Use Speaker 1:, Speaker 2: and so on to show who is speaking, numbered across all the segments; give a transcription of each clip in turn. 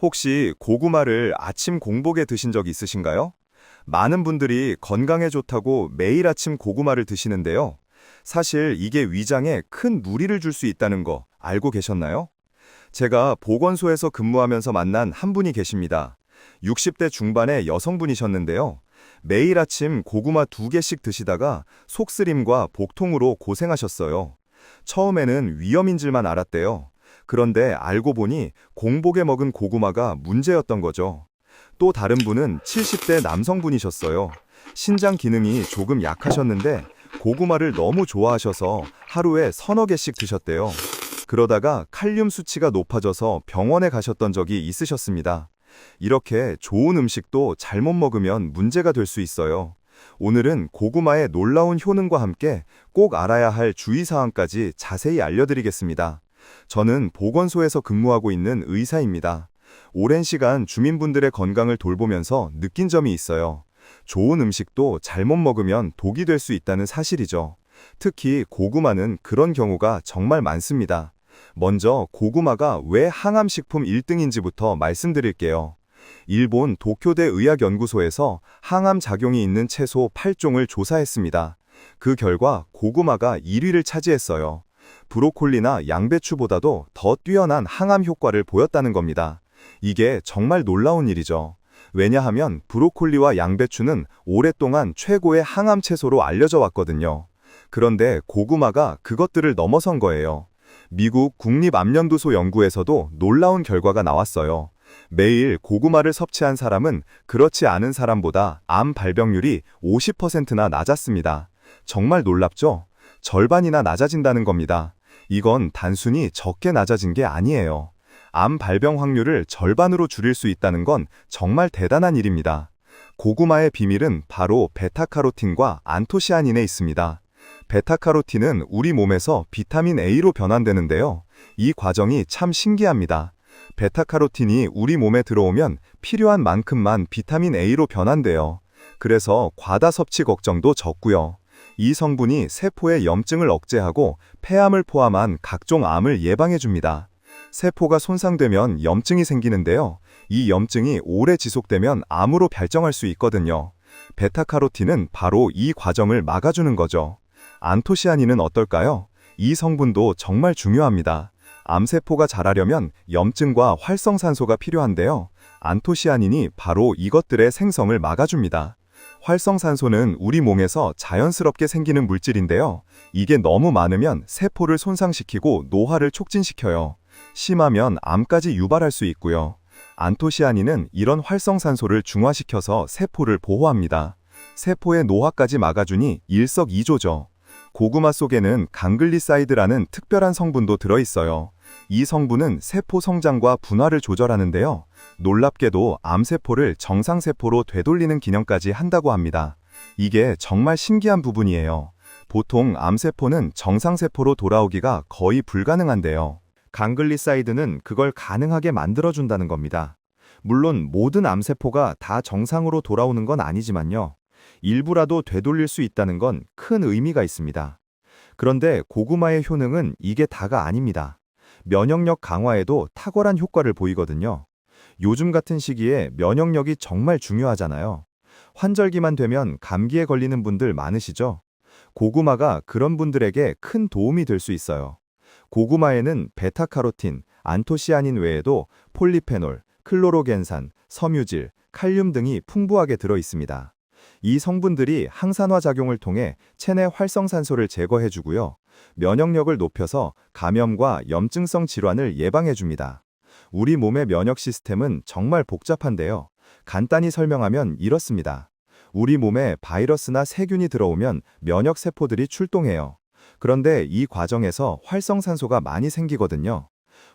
Speaker 1: 혹시 고구마를 아침 공복에 드신 적 있으신가요? 많은 분들이 건강에 좋다고 매일 아침 고구마를 드시는데요. 사실 이게 위장에 큰 무리를 줄 수 있다는 거 알고 계셨나요? 제가 보건소에서 근무하면서 만난 한 분이 계십니다. 60대 중반의 여성분이셨는데요. 매일 아침 고구마 두 개씩 드시다가 속쓰림과 복통으로 고생하셨어요. 처음에는 위험인 줄만 알았대요. 그런데 알고 보니 공복에 먹은 고구마가 문제였던 거죠. 또 다른 분은 70대 남성분이셨어요. 신장 기능이 조금 약하셨는데 고구마를 너무 좋아하셔서 하루에 서너 개씩 드셨대요. 그러다가 칼륨 수치가 높아져서 병원에 가셨던 적이 있으셨습니다. 이렇게 좋은 음식도 잘못 먹으면 문제가 될 수 있어요. 오늘은 고구마의 놀라운 효능과 함께 꼭 알아야 할 주의사항까지 자세히 알려드리겠습니다. 저는 보건소에서 근무하고 있는 의사입니다. 오랜 시간 주민분들의 건강을 돌보면서 느낀 점이 있어요. 좋은 음식도 잘못 먹으면 독이 될 수 있다는 사실이죠. 특히 고구마는 그런 경우가 정말 많습니다. 먼저 고구마가 왜 항암식품 1등인지부터 말씀드릴게요. 일본 도쿄대 의학연구소에서 항암 작용이 있는 채소 8종을 조사했습니다. 그 결과 고구마가 1위를 차지했어요. 브로콜리나 양배추보다도 더 뛰어난 항암 효과를 보였다는 겁니다. 이게 정말 놀라운 일이죠. 왜냐하면 브로콜리와 양배추는 오랫동안 최고의 항암 채소로 알려져 왔거든요. 그런데 고구마가 그것들을 넘어선 거예요. 미국 국립암연구소 연구에서도 놀라운 결과가 나왔어요. 매일 고구마를 섭취한 사람은 그렇지 않은 사람보다 암 발병률이 50%나 낮았습니다. 정말 놀랍죠? 절반이나 낮아진다는 겁니다. 이건 단순히 적게 낮아진 게 아니에요. 암 발병 확률을 절반으로 줄일 수 있다는 건 정말 대단한 일입니다. 고구마의 비밀은 바로 베타카로틴과 안토시아닌에 있습니다. 베타카로틴은 우리 몸에서 비타민 A로 변환되는데요. 이 과정이 참 신기합니다. 베타카로틴이 우리 몸에 들어오면 필요한 만큼만 비타민 A로 변환돼요. 그래서 과다 섭취 걱정도 적고요. 이 성분이 세포의 염증을 억제하고 폐암을 포함한 각종 암을 예방해 줍니다. 세포가 손상되면 염증이 생기는데요. 이 염증이 오래 지속되면 암으로 발정할 수 있거든요. 베타카로틴은 바로 이 과정을 막아주는 거죠. 안토시아닌은 어떨까요? 이 성분도 정말 중요합니다. 암세포가 자라려면 염증과 활성산소가 필요한데요. 안토시아닌이 바로 이것들의 생성을 막아줍니다. 활성산소는 우리 몸에서 자연스럽게 생기는 물질인데요. 이게 너무 많으면 세포를 손상시키고 노화를 촉진시켜요. 심하면 암까지 유발할 수 있고요. 안토시아닌은 이런 활성산소를 중화시켜서 세포를 보호합니다. 세포의 노화까지 막아주니 일석이조죠. 고구마 속에는 강글리사이드라는 특별한 성분도 들어있어요. 이 성분은 세포 성장과 분화를 조절하는데요. 놀랍게도 암세포를 정상세포로 되돌리는 기능까지 한다고 합니다. 이게 정말 신기한 부분이에요. 보통 암세포는 정상세포로 돌아오기가 거의 불가능한데요. 강글리사이드는 그걸 가능하게 만들어준다는 겁니다. 물론 모든 암세포가 다 정상으로 돌아오는 건 아니지만요. 일부라도 되돌릴 수 있다는 건 큰 의미가 있습니다. 그런데 고구마의 효능은 이게 다가 아닙니다. 면역력 강화에도 탁월한 효과를 보이거든요. 요즘 같은 시기에 면역력이 정말 중요하잖아요. 환절기만 되면 감기에 걸리는 분들 많으시죠? 고구마가 그런 분들에게 큰 도움이 될 수 있어요. 고구마에는 베타카로틴, 안토시아닌 외에도 폴리페놀, 클로로겐산, 섬유질, 칼륨 등이 풍부하게 들어 있습니다. 이 성분들이 항산화 작용을 통해 체내 활성산소를 제거해 주고요. 면역력을 높여서 감염과 염증성 질환을 예방해 줍니다. 우리 몸의 면역 시스템은 정말 복잡한데요. 간단히 설명하면 이렇습니다. 우리 몸에 바이러스나 세균이 들어오면 면역 세포들이 출동해요. 그런데 이 과정에서 활성산소가 많이 생기거든요.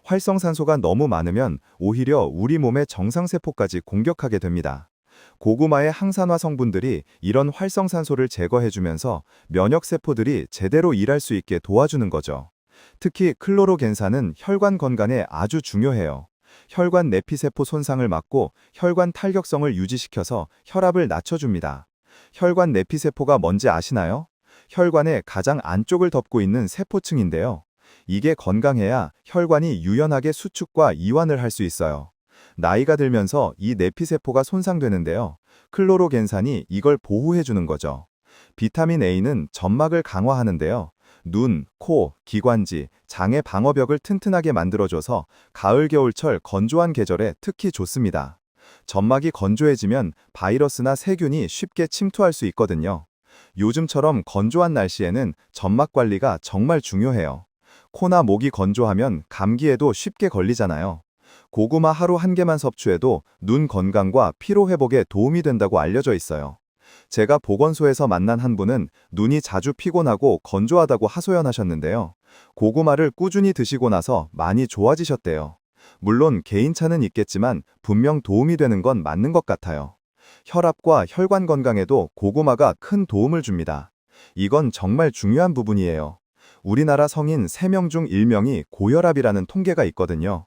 Speaker 1: 활성산소가 너무 많으면 오히려 우리 몸의 정상세포까지 공격하게 됩니다. 고구마의 항산화 성분들이 이런 활성산소를 제거해주면서 면역세포들이 제대로 일할 수 있게 도와주는 거죠. 특히 클로로겐산은 혈관 건강에 아주 중요해요. 혈관 내피세포 손상을 막고 혈관 탄력성을 유지시켜서 혈압을 낮춰줍니다. 혈관 내피세포가 뭔지 아시나요? 혈관의 가장 안쪽을 덮고 있는 세포층인데요. 이게 건강해야 혈관이 유연하게 수축과 이완을 할 수 있어요. 나이가 들면서 이 내피세포가 손상되는데요. 클로로겐산이 이걸 보호해주는 거죠. 비타민 A는 점막을 강화하는데요. 눈, 코, 기관지, 장의 방어벽을 튼튼하게 만들어줘서 가을, 겨울철 건조한 계절에 특히 좋습니다. 점막이 건조해지면 바이러스나 세균이 쉽게 침투할 수 있거든요. 요즘처럼 건조한 날씨에는 점막 관리가 정말 중요해요. 코나 목이 건조하면 감기에도 쉽게 걸리잖아요. 고구마 하루 한 개만 섭취해도 눈 건강과 피로 회복에 도움이 된다고 알려져 있어요. 제가 보건소에서 만난 한 분은 눈이 자주 피곤하고 건조하다고 하소연하셨는데요. 고구마를 꾸준히 드시고 나서 많이 좋아지셨대요. 물론 개인차는 있겠지만 분명 도움이 되는 건 맞는 것 같아요. 혈압과 혈관 건강에도 고구마가 큰 도움을 줍니다. 이건 정말 중요한 부분이에요. 우리나라 성인 3명 중 1명이 고혈압이라는 통계가 있거든요.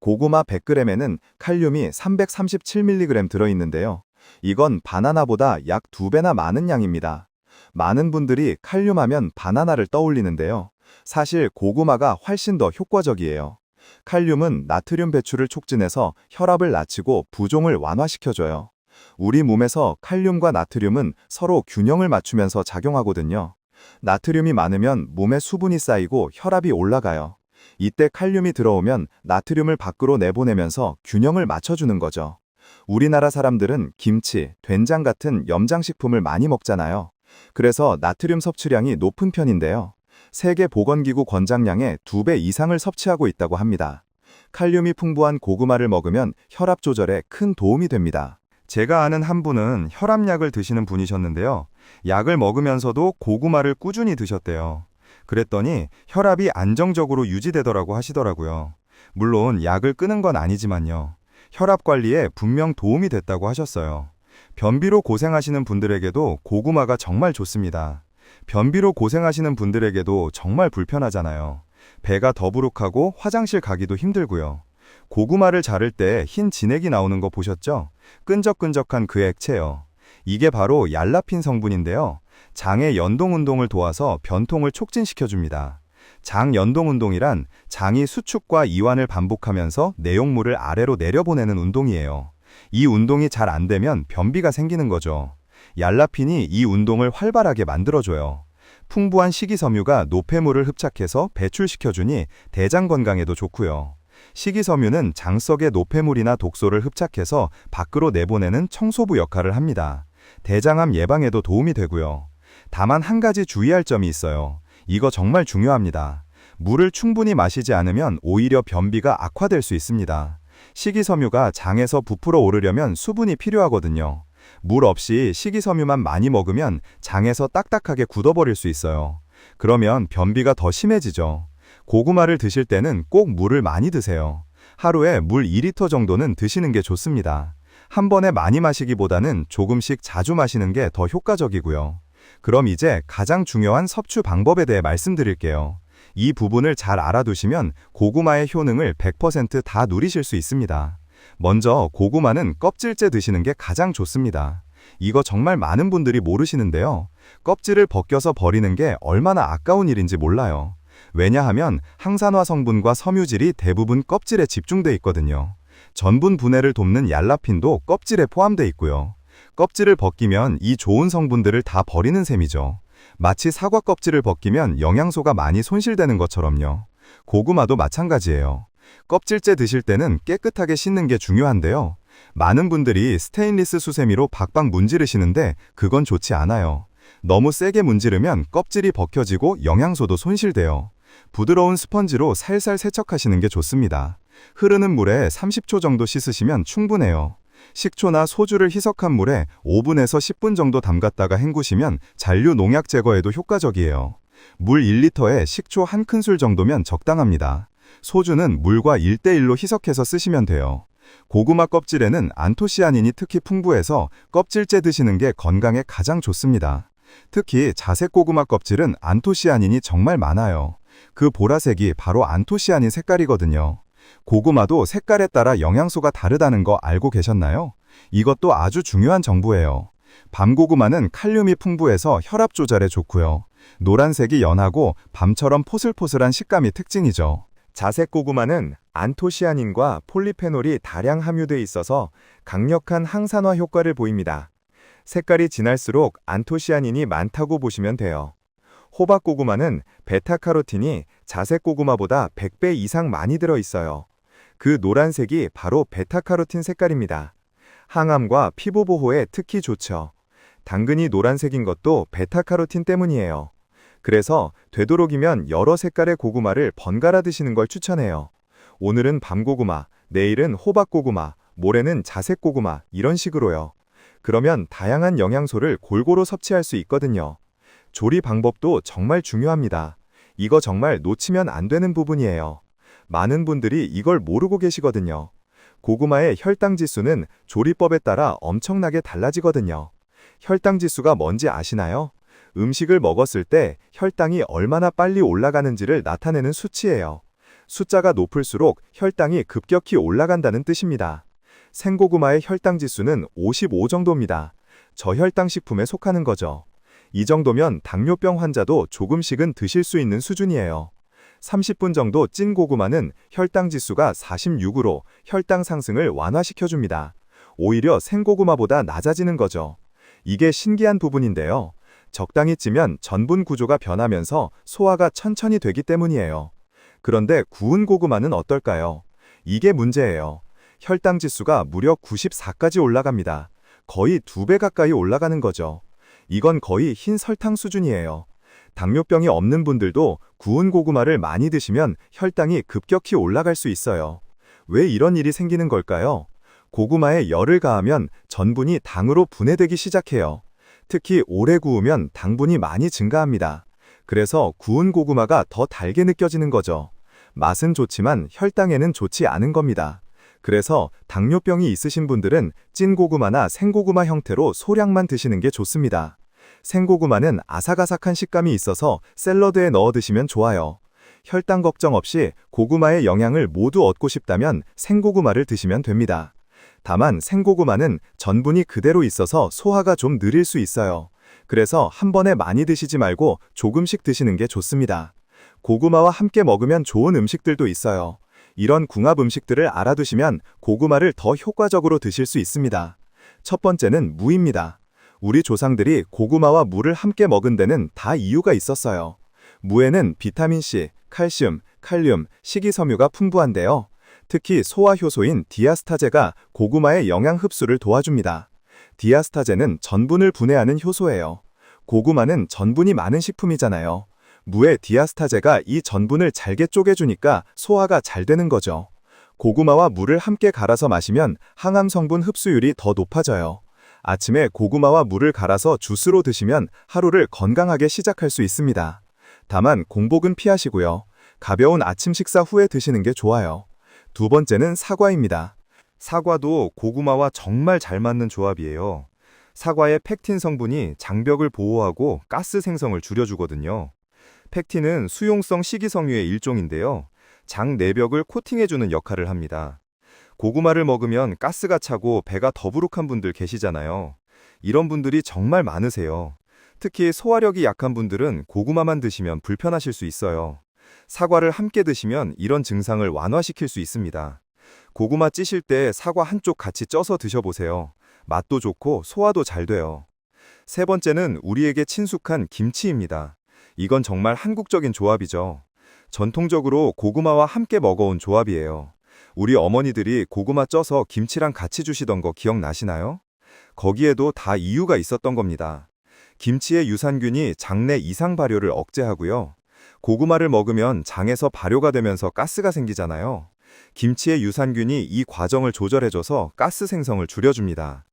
Speaker 1: 고구마 100g에는 칼륨이 337mg 들어있는데요. 이건 바나나보다 약 2배나 많은 양입니다. 많은 분들이 칼륨 하면 바나나를 떠올리는데요. 사실 고구마가 훨씬 더 효과적이에요. 칼륨은 나트륨 배출을 촉진해서 혈압을 낮추고 부종을 완화시켜줘요. 우리 몸에서 칼륨과 나트륨은 서로 균형을 맞추면서 작용하거든요. 나트륨이 많으면 몸에 수분이 쌓이고 혈압이 올라가요. 이때 칼륨이 들어오면 나트륨을 밖으로 내보내면서 균형을 맞춰주는 거죠. 우리나라 사람들은 김치, 된장 같은 염장식품을 많이 먹잖아요. 그래서 나트륨 섭취량이 높은 편인데요. 세계보건기구 권장량의 2배 이상을 섭취하고 있다고 합니다. 칼륨이 풍부한 고구마를 먹으면 혈압 조절에 큰 도움이 됩니다. 제가 아는 한 분은 혈압약을 드시는 분이셨는데요. 약을 먹으면서도 고구마를 꾸준히 드셨대요. 그랬더니 혈압이 안정적으로 유지되더라고 하시더라고요. 물론 약을 끊은 건 아니지만요. 혈압 관리에 분명 도움이 됐다고 하셨어요. 변비로 고생하시는 분들에게도 고구마가 정말 좋습니다. 변비로 고생하시는 분들에게도 정말 불편하잖아요. 배가 더부룩하고 화장실 가기도 힘들고요. 고구마를 자를 때 흰 진액이 나오는 거 보셨죠? 끈적끈적한 그 액체요. 이게 바로 얄라핀 성분인데요. 장의 연동 운동을 도와서 변통을 촉진시켜 줍니다. 장 연동 운동이란 장이 수축과 이완을 반복하면서 내용물을 아래로 내려보내는 운동이에요. 이 운동이 잘 안 되면 변비가 생기는 거죠. 얄라핀이 이 운동을 활발하게 만들어줘요. 풍부한 식이섬유가 노폐물을 흡착해서 배출시켜주니 대장 건강에도 좋고요. 식이섬유는 장 속의 노폐물이나 독소를 흡착해서 밖으로 내보내는 청소부 역할을 합니다. 대장암 예방에도 도움이 되고요. 다만 한 가지 주의할 점이 있어요. 이거 정말 중요합니다. 물을 충분히 마시지 않으면 오히려 변비가 악화될 수 있습니다. 식이섬유가 장에서 부풀어 오르려면 수분이 필요하거든요. 물 없이 식이섬유만 많이 먹으면 장에서 딱딱하게 굳어버릴 수 있어요. 그러면 변비가 더 심해지죠. 고구마를 드실 때는 꼭 물을 많이 드세요. 하루에 물 2리터 정도는 드시는 게 좋습니다. 한 번에 많이 마시기보다는 조금씩 자주 마시는 게 더 효과적이고요. 그럼 이제 가장 중요한 섭취 방법에 대해 말씀드릴게요. 이 부분을 잘 알아두시면 고구마의 효능을 100%다 누리실 수 있습니다. 먼저 고구마는 껍질째 드시는 게 가장 좋습니다. 이거 정말 많은 분들이 모르시는데요. 껍질을 벗겨서 버리는 게 얼마나 아까운 일인지 몰라요. 왜냐하면 항산화 성분과 섬유질이 대부분 껍질에 집중돼 있거든요. 전분 분해를 돕는 얄라핀도 껍질에 포함돼 있고요. 껍질을 벗기면 이 좋은 성분들을 다 버리는 셈이죠. 마치 사과 껍질을 벗기면 영양소가 많이 손실되는 것처럼요. 고구마도 마찬가지예요. 껍질째 드실 때는 깨끗하게 씻는 게 중요한데요. 많은 분들이 스테인리스 수세미로 박박 문지르시는데 그건 좋지 않아요. 너무 세게 문지르면 껍질이 벗겨지고 영양소도 손실돼요. 부드러운 스펀지로 살살 세척하시는 게 좋습니다. 흐르는 물에 30초 정도 씻으시면 충분해요. 식초나 소주를 희석한 물에 5분에서 10분 정도 담갔다가 헹구시면 잔류 농약 제거에도 효과적이에요. 물 1리터에 식초 한 큰술 정도면 적당합니다. 소주는 물과 1대1로 희석해서 쓰시면 돼요. 고구마 껍질에는 안토시아닌이 특히 풍부해서 껍질째 드시는 게 건강에 가장 좋습니다. 특히 자색 고구마 껍질은 안토시아닌이 정말 많아요. 그 보라색이 바로 안토시아닌 색깔이거든요. 고구마도 색깔에 따라 영양소가 다르다는 거 알고 계셨나요? 이것도 아주 중요한 정보예요. 밤고구마는 칼륨이 풍부해서 혈압 조절에 좋고요. 노란색이 연하고 밤처럼 포슬포슬한 식감이 특징이죠. 자색 고구마는 안토시아닌과 폴리페놀이 다량 함유돼 있어서 강력한 항산화 효과를 보입니다. 색깔이 진할수록 안토시아닌이 많다고 보시면 돼요. 호박 고구마는 베타카로틴이 자색 고구마보다 100배 이상 많이 들어 있어요. 그 노란색이 바로 베타카로틴 색깔입니다. 항암과 피부 보호에 특히 좋죠. 당근이 노란색인 것도 베타카로틴 때문이에요. 그래서 되도록이면 여러 색깔의 고구마를 번갈아 드시는 걸 추천해요. 오늘은 밤고구마, 내일은 호박고구마, 모레는 자색고구마 이런 식으로요. 그러면 다양한 영양소를 골고루 섭취할 수 있거든요. 조리 방법도 정말 중요합니다. 이거 정말 놓치면 안 되는 부분이에요. 많은 분들이 이걸 모르고 계시거든요. 고구마의 혈당 지수는 조리법에 따라 엄청나게 달라지거든요. 혈당 지수가 뭔지 아시나요? 음식을 먹었을 때 혈당이 얼마나 빨리 올라가는지를 나타내는 수치예요. 숫자가 높을수록 혈당이 급격히 올라간다는 뜻입니다. 생고구마의 혈당 지수는 55 정도입니다. 저혈당 식품에 속하는 거죠. 이 정도면 당뇨병 환자도 조금씩은 드실 수 있는 수준이에요. 30분 정도 찐 고구마는 혈당 지수가 46으로 혈당 상승을 완화시켜줍니다. 오히려 생고구마보다 낮아지는 거죠. 이게 신기한 부분인데요. 적당히 찌면 전분 구조가 변하면서 소화가 천천히 되기 때문이에요. 그런데 구운 고구마는 어떨까요? 이게 문제예요. 혈당 지수가 무려 94까지 올라갑니다. 거의 두 배 가까이 올라가는 거죠. 이건 거의 흰 설탕 수준이에요. 당뇨병이 없는 분들도 구운 고구마를 많이 드시면 혈당이 급격히 올라갈 수 있어요. 왜 이런 일이 생기는 걸까요? 고구마에 열을 가하면 전분이 당으로 분해되기 시작해요. 특히 오래 구우면 당분이 많이 증가합니다. 그래서 구운 고구마가 더 달게 느껴지는 거죠. 맛은 좋지만 혈당에는 좋지 않은 겁니다. 그래서 당뇨병이 있으신 분들은 찐 고구마나 생고구마 형태로 소량만 드시는 게 좋습니다. 생고구마는 아삭아삭한 식감이 있어서 샐러드에 넣어 드시면 좋아요. 혈당 걱정 없이 고구마의 영양을 모두 얻고 싶다면 생고구마를 드시면 됩니다. 다만 생고구마는 전분이 그대로 있어서 소화가 좀 느릴 수 있어요. 그래서 한 번에 많이 드시지 말고 조금씩 드시는 게 좋습니다. 고구마와 함께 먹으면 좋은 음식들도 있어요. 이런 궁합 음식들을 알아두시면 고구마를 더 효과적으로 드실 수 있습니다. 첫 번째는 무입니다. 우리 조상들이 고구마와 무를 함께 먹은 데는 다 이유가 있었어요. 무에는 비타민C, 칼슘, 칼륨, 식이섬유가 풍부한데요. 특히 소화 효소인 디아스타제가 고구마의 영양 흡수를 도와줍니다. 디아스타제는 전분을 분해하는 효소예요. 고구마는 전분이 많은 식품이잖아요. 무의 디아스타제가 이 전분을 잘게 쪼개주니까 소화가 잘 되는 거죠. 고구마와 물을 함께 갈아서 마시면 항암 성분 흡수율이 더 높아져요. 아침에 고구마와 물을 갈아서 주스로 드시면 하루를 건강하게 시작할 수 있습니다. 다만 공복은 피하시고요. 가벼운 아침 식사 후에 드시는 게 좋아요. 두 번째는 사과입니다. 사과도 고구마와 정말 잘 맞는 조합이에요. 사과의 팩틴 성분이 장벽을 보호하고 가스 생성을 줄여주거든요. 팩틴은 수용성 식이섬유의 일종인데요. 장 내벽을 코팅해주는 역할을 합니다. 고구마를 먹으면 가스가 차고 배가 더부룩한 분들 계시잖아요. 이런 분들이 정말 많으세요. 특히 소화력이 약한 분들은 고구마만 드시면 불편하실 수 있어요. 사과를 함께 드시면 이런 증상을 완화시킬 수 있습니다. 고구마 찌실 때 사과 한쪽 같이 쪄서 드셔보세요. 맛도 좋고 소화도 잘 돼요. 세 번째는 우리에게 친숙한 김치입니다. 이건 정말 한국적인 조합이죠. 전통적으로 고구마와 함께 먹어온 조합이에요. 우리 어머니들이 고구마 쪄서 김치랑 같이 주시던 거 기억나시나요? 거기에도 다 이유가 있었던 겁니다. 김치의 유산균이 장내 이상 발효를 억제하고요. 고구마를 먹으면 장에서 발효가 되면서 가스가 생기잖아요. 김치의 유산균이 이 과정을 조절해줘서 가스 생성을 줄여줍니다.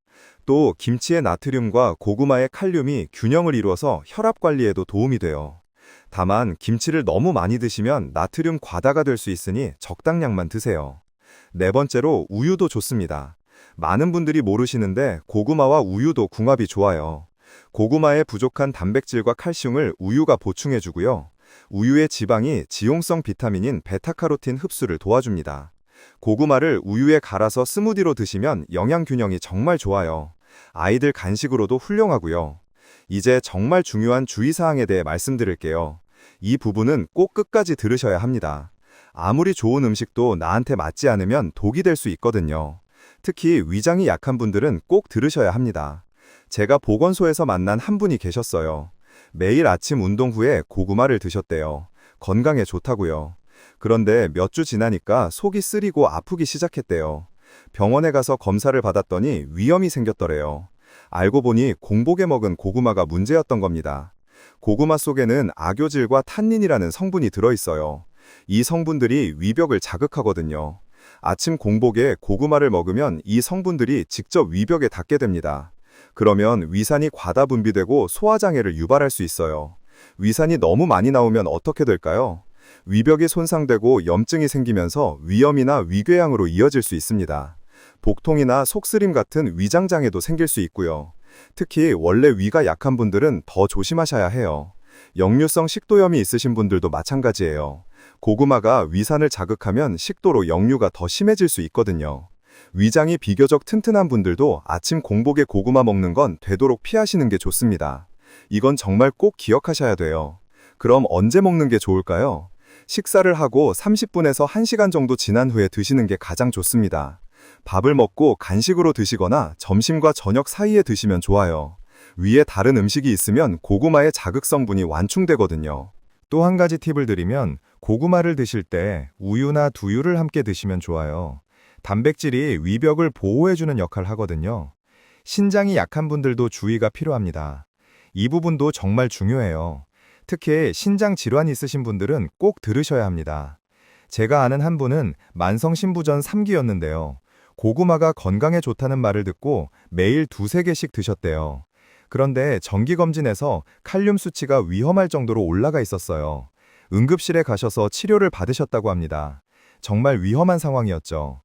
Speaker 1: 또 김치의 나트륨과 고구마의 칼륨이 균형을 이루어서 혈압 관리에도 도움이 돼요. 다만 김치를 너무 많이 드시면 나트륨 과다가 될 수 있으니 적당량만 드세요. 네 번째로 우유도 좋습니다. 많은 분들이 모르시는데 고구마와 우유도 궁합이 좋아요. 고구마의 부족한 단백질과 칼슘을 우유가 보충해주고요. 우유의 지방이 지용성 비타민인 베타카로틴 흡수를 도와줍니다. 고구마를 우유에 갈아서 스무디로 드시면 영양 균형이 정말 좋아요. 아이들 간식으로도 훌륭하고요. 이제 정말 중요한 주의사항에 대해 말씀드릴게요. 이 부분은 꼭 끝까지 들으셔야 합니다. 아무리 좋은 음식도 나한테 맞지 않으면 독이 될 수 있거든요. 특히 위장이 약한 분들은 꼭 들으셔야 합니다. 제가 보건소에서 만난 한 분이 계셨어요. 매일 아침 운동 후에 고구마를 드셨대요. 건강에 좋다고요. 그런데 몇 주 지나니까 속이 쓰리고 아프기 시작했대요. 병원에 가서 검사를 받았더니 위염이 생겼더래요. 알고 보니 공복에 먹은 고구마가 문제였던 겁니다. 고구마 속에는 악효질과 탄닌이라는 성분이 들어있어요. 이 성분들이 위벽을 자극하거든요. 아침 공복에 고구마를 먹으면 이 성분들이 직접 위벽에 닿게 됩니다. 그러면 위산이 과다 분비되고 소화장애를 유발할 수 있어요. 위산이 너무 많이 나오면 어떻게 될까요? 위벽이 손상되고 염증이 생기면서 위염이나 위궤양으로 이어질 수 있습니다. 복통이나 속쓰림 같은 위장장애도 생길 수 있고요. 특히 원래 위가 약한 분들은 더 조심하셔야 해요. 역류성 식도염이 있으신 분들도 마찬가지예요. 고구마가 위산을 자극하면 식도로 역류가 더 심해질 수 있거든요. 위장이 비교적 튼튼한 분들도 아침 공복에 고구마 먹는 건 되도록 피하시는 게 좋습니다. 이건 정말 꼭 기억하셔야 돼요. 그럼 언제 먹는 게 좋을까요? 식사를 하고 30분에서 1시간 정도 지난 후에 드시는 게 가장 좋습니다. 밥을 먹고 간식으로 드시거나 점심과 저녁 사이에 드시면 좋아요. 위에 다른 음식이 있으면 고구마의 자극 성분이 완충되거든요. 또 한 가지 팁을 드리면 고구마를 드실 때 우유나 두유를 함께 드시면 좋아요. 단백질이 위벽을 보호해주는 역할을 하거든요. 신장이 약한 분들도 주의가 필요합니다. 이 부분도 정말 중요해요. 특히 신장 질환이 있으신 분들은 꼭 들으셔야 합니다. 제가 아는 한 분은 만성 신부전 3기였는데요. 고구마가 건강에 좋다는 말을 듣고 매일 두세 개씩 드셨대요. 그런데 정기검진에서 칼륨 수치가 위험할 정도로 올라가 있었어요. 응급실에 가셔서 치료를 받으셨다고 합니다. 정말 위험한 상황이었죠.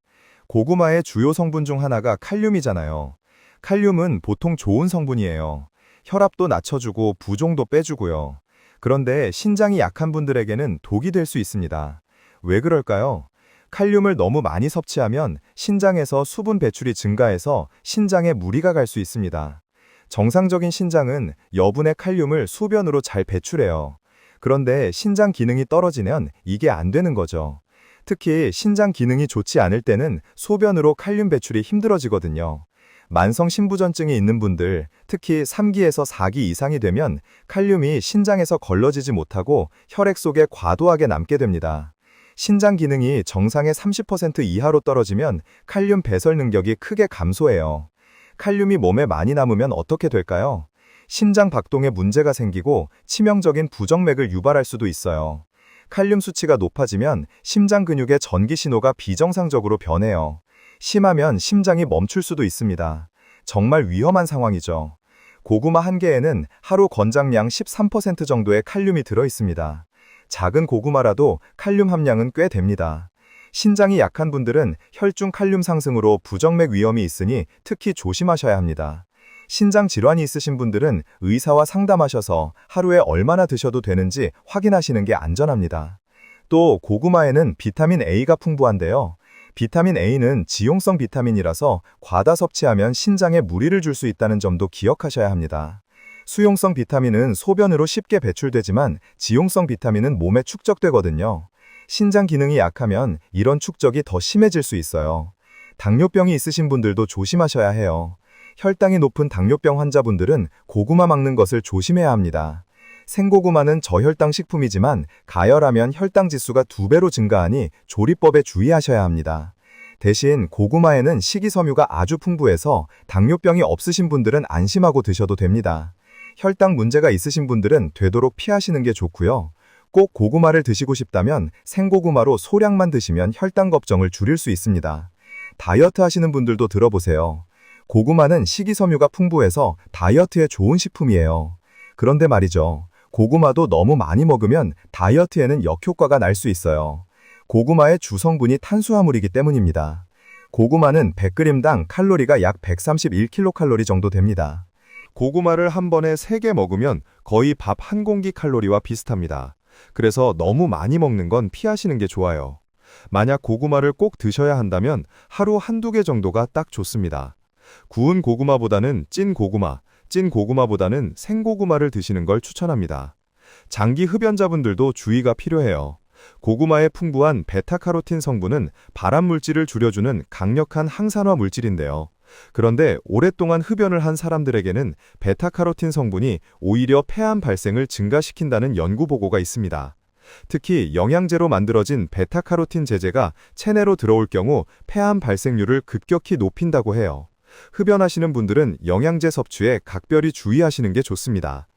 Speaker 1: 고구마의 주요 성분 중 하나가 칼륨이잖아요. 칼륨은 보통 좋은 성분이에요. 혈압도 낮춰주고 부종도 빼주고요. 그런데 신장이 약한 분들에게는 독이 될 수 있습니다. 왜 그럴까요? 칼륨을 너무 많이 섭취하면 신장에서 수분 배출이 증가해서 신장에 무리가 갈 수 있습니다. 정상적인 신장은 여분의 칼륨을 소변으로 잘 배출해요. 그런데 신장 기능이 떨어지면 이게 안 되는 거죠. 특히 신장 기능이 좋지 않을 때는 소변으로 칼륨 배출이 힘들어지거든요. 만성 신부전증이 있는 분들, 특히 3기에서 4기 이상이 되면 칼륨이 신장에서 걸러지지 못하고 혈액 속에 과도하게 남게 됩니다. 신장 기능이 정상의 30% 이하로 떨어지면 칼륨 배설 능력이 크게 감소해요. 칼륨이 몸에 많이 남으면 어떻게 될까요? 심장 박동에 문제가 생기고 치명적인 부정맥을 유발할 수도 있어요. 칼륨 수치가 높아지면 심장 근육의 전기 신호가 비정상적으로 변해요. 심하면 심장이 멈출 수도 있습니다. 정말 위험한 상황이죠. 고구마 한 개에는 하루 권장량 13% 정도의 칼륨이 들어 있습니다. 작은 고구마라도 칼륨 함량은 꽤 됩니다. 신장이 약한 분들은 혈중 칼륨 상승으로 부정맥 위험이 있으니 특히 조심하셔야 합니다. 신장 질환이 있으신 분들은 의사와 상담하셔서 하루에 얼마나 드셔도 되는지 확인하시는 게 안전합니다. 또 고구마에는 비타민 A가 풍부한데요. 비타민 A는 지용성 비타민이라서 과다 섭취하면 신장에 무리를 줄 수 있다는 점도 기억하셔야 합니다. 수용성 비타민은 소변으로 쉽게 배출되지만 지용성 비타민은 몸에 축적되거든요. 신장 기능이 약하면 이런 축적이 더 심해질 수 있어요. 당뇨병이 있으신 분들도 조심하셔야 해요. 혈당이 높은 당뇨병 환자분들은 고구마 먹는 것을 조심해야 합니다. 생고구마는 저혈당 식품이지만 가열하면 혈당 지수가 두 배로 증가하니 조리법에 주의하셔야 합니다. 대신 고구마에는 식이섬유가 아주 풍부해서 당뇨병이 없으신 분들은 안심하고 드셔도 됩니다. 혈당 문제가 있으신 분들은 되도록 피하시는 게 좋고요. 꼭 고구마를 드시고 싶다면 생고구마로 소량만 드시면 혈당 걱정을 줄일 수 있습니다. 다이어트 하시는 분들도 들어보세요. 고구마는 식이섬유가 풍부해서 다이어트에 좋은 식품이에요. 그런데 말이죠. 고구마도 너무 많이 먹으면 다이어트에는 역효과가 날 수 있어요. 고구마의 주성분이 탄수화물이기 때문입니다. 고구마는 100g당 칼로리가 약 131kcal 정도 됩니다. 고구마를 한 번에 3개 먹으면 거의 밥 한 공기 칼로리와 비슷합니다. 그래서 너무 많이 먹는 건 피하시는 게 좋아요. 만약 고구마를 꼭 드셔야 한다면 하루 한두 개 정도가 딱 좋습니다. 구운 고구마보다는 찐 고구마, 찐 고구마보다는 생고구마를 드시는 걸 추천합니다. 장기 흡연자분들도 주의가 필요해요. 고구마의 풍부한 베타카로틴 성분은 발암 물질을 줄여주는 강력한 항산화 물질인데요. 그런데 오랫동안 흡연을 한 사람들에게는 베타카로틴 성분이 오히려 폐암 발생을 증가시킨다는 연구 보고가 있습니다. 특히 영양제로 만들어진 베타카로틴 제제가 체내로 들어올 경우 폐암 발생률을 급격히 높인다고 해요. 흡연하시는 분들은 영양제 섭취에 각별히 주의하시는 게 좋습니다.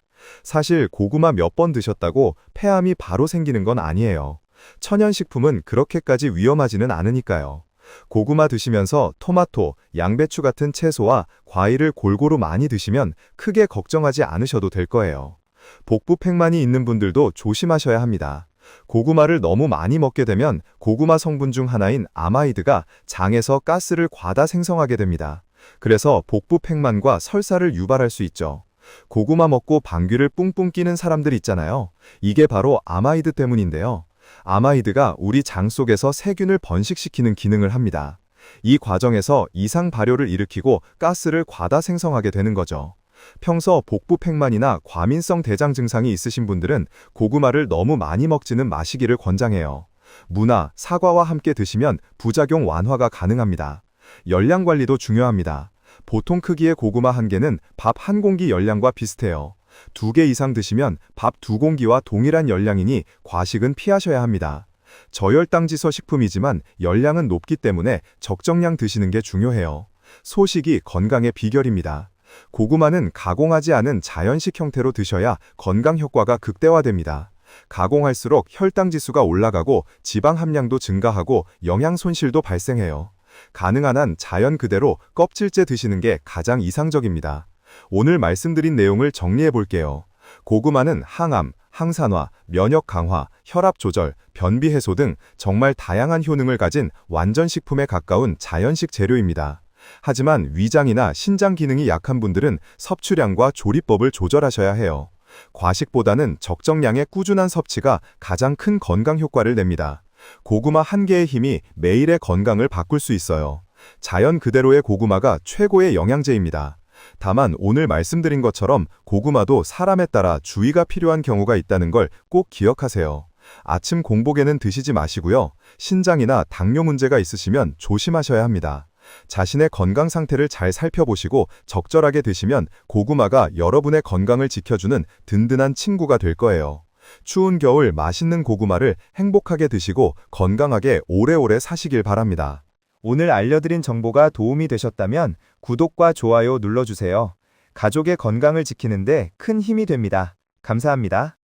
Speaker 1: 사실 고구마 몇 번 드셨다고 폐암이 바로 생기는 건 아니에요. 천연식품은 그렇게까지 위험하지는 않으니까요. 고구마 드시면서 토마토, 양배추 같은 채소와 과일을 골고루 많이 드시면 크게 걱정하지 않으셔도 될 거예요. 복부 팽만이 있는 분들도 조심하셔야 합니다. 고구마를 너무 많이 먹게 되면 고구마 성분 중 하나인 아마이드가 장에서 가스를 과다 생성하게 됩니다. 그래서 복부 팽만과 설사를 유발할 수 있죠. 고구마 먹고 방귀를 뿡뿡 끼는 사람들 있잖아요. 이게 바로 아마이드 때문인데요. 아마이드가 우리 장 속에서 세균을 번식시키는 기능을 합니다. 이 과정에서 이상 발효를 일으키고 가스를 과다 생성하게 되는 거죠. 평소 복부 팽만이나 과민성 대장 증상이 있으신 분들은 고구마를 너무 많이 먹지는 마시기를 권장해요. 무나, 사과와 함께 드시면 부작용 완화가 가능합니다. 열량 관리도 중요합니다. 보통 크기의 고구마 한 개는 밥 한 공기 열량과 비슷해요. 두 개 이상 드시면 밥 두 공기와 동일한 열량이니 과식은 피하셔야 합니다. 저혈당지서 식품이지만 열량은 높기 때문에 적정량 드시는 게 중요해요. 소식이 건강의 비결입니다. 고구마는 가공하지 않은 자연식 형태로 드셔야 건강 효과가 극대화됩니다. 가공할수록 혈당 지수가 올라가고 지방 함량도 증가하고 영양 손실도 발생해요. 가능한 한 자연 그대로 껍질째 드시는 게 가장 이상적입니다. 오늘 말씀드린 내용을 정리해 볼게요. 고구마는 항암, 항산화, 면역 강화, 혈압 조절, 변비 해소 등 정말 다양한 효능을 가진 완전 식품에 가까운 자연식 재료입니다. 하지만 위장이나 신장 기능이 약한 분들은 섭취량과 조리법을 조절하셔야 해요. 과식보다는 적정량의 꾸준한 섭취가 가장 큰 건강 효과를 냅니다. 고구마 한 개의 힘이 매일의 건강을 바꿀 수 있어요. 자연 그대로의 고구마가 최고의 영양제입니다. 다만 오늘 말씀드린 것처럼 고구마도 사람에 따라 주의가 필요한 경우가 있다는 걸 꼭 기억하세요. 아침 공복에는 드시지 마시고요. 신장이나 당뇨 문제가 있으시면 조심하셔야 합니다. 자신의 건강 상태를 잘 살펴보시고 적절하게 드시면 고구마가 여러분의 건강을 지켜주는 든든한 친구가 될 거예요. 추운 겨울 맛있는 고구마를 행복하게 드시고 건강하게 오래오래 사시길 바랍니다.
Speaker 2: 오늘 알려드린 정보가 도움이 되셨다면 구독과 좋아요 눌러주세요. 가족의 건강을 지키는데 큰 힘이 됩니다. 감사합니다.